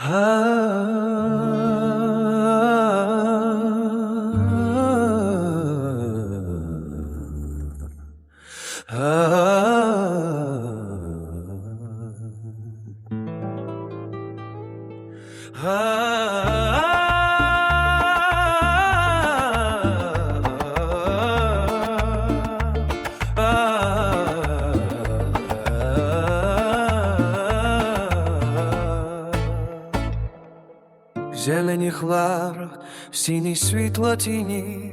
Ah. Зелені хлар, в сіній світло тіні,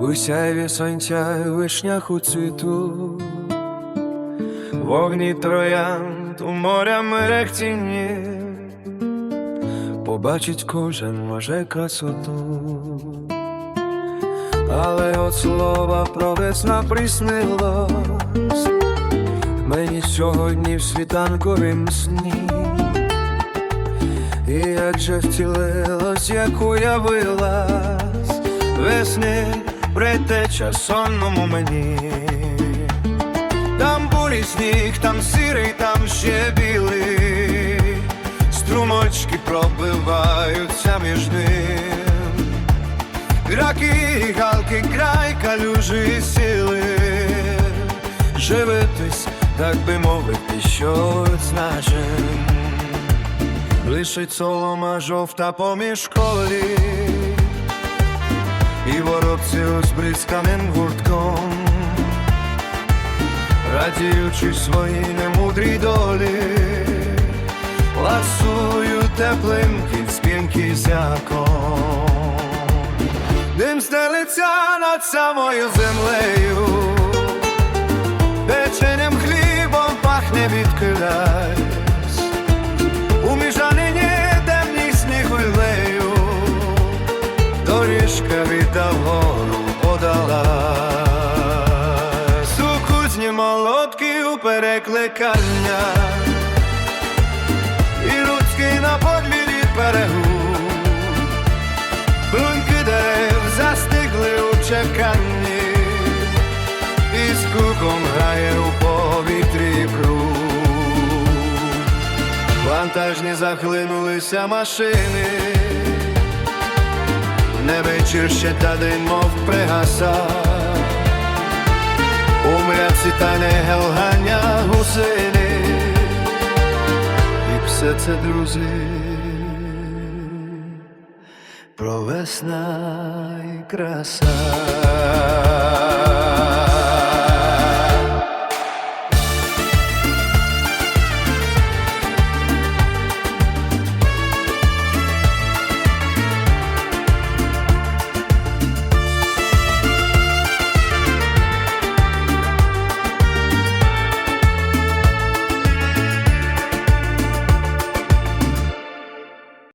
у сяйві сонця вишнях у цвіту, вогні троянд у моря мерехтінні, побачить кожен може красоту, але от слова про весна приснилось. Мені сьогодні в світанковім сні. І як же втілилось, як уявилась весни бретеча сонному мені, там бурі сніг, там сирий, там ще білий, струмочки пробиваються між ним, Граки, галки, край, калюжі сіли, живитись, так би мовити, щось значим. Лишить солома жовта поміж колі, і воробці з бризканим гуртком, радіючи своїй немудрій долі, ласують теплим кінським кізяком. Дим стелиться над самою землею, печеним хлібом пахне від. У перекликання, і людський на подвір'ї берегу, Бруньки дерев застигли у чеканні, і з куком грає у повітрі пруд. Вантажні захлинулися машини, не вечір ще та день мов пригаса, у мряці та не гелгання все це, друзі, про весна і краса.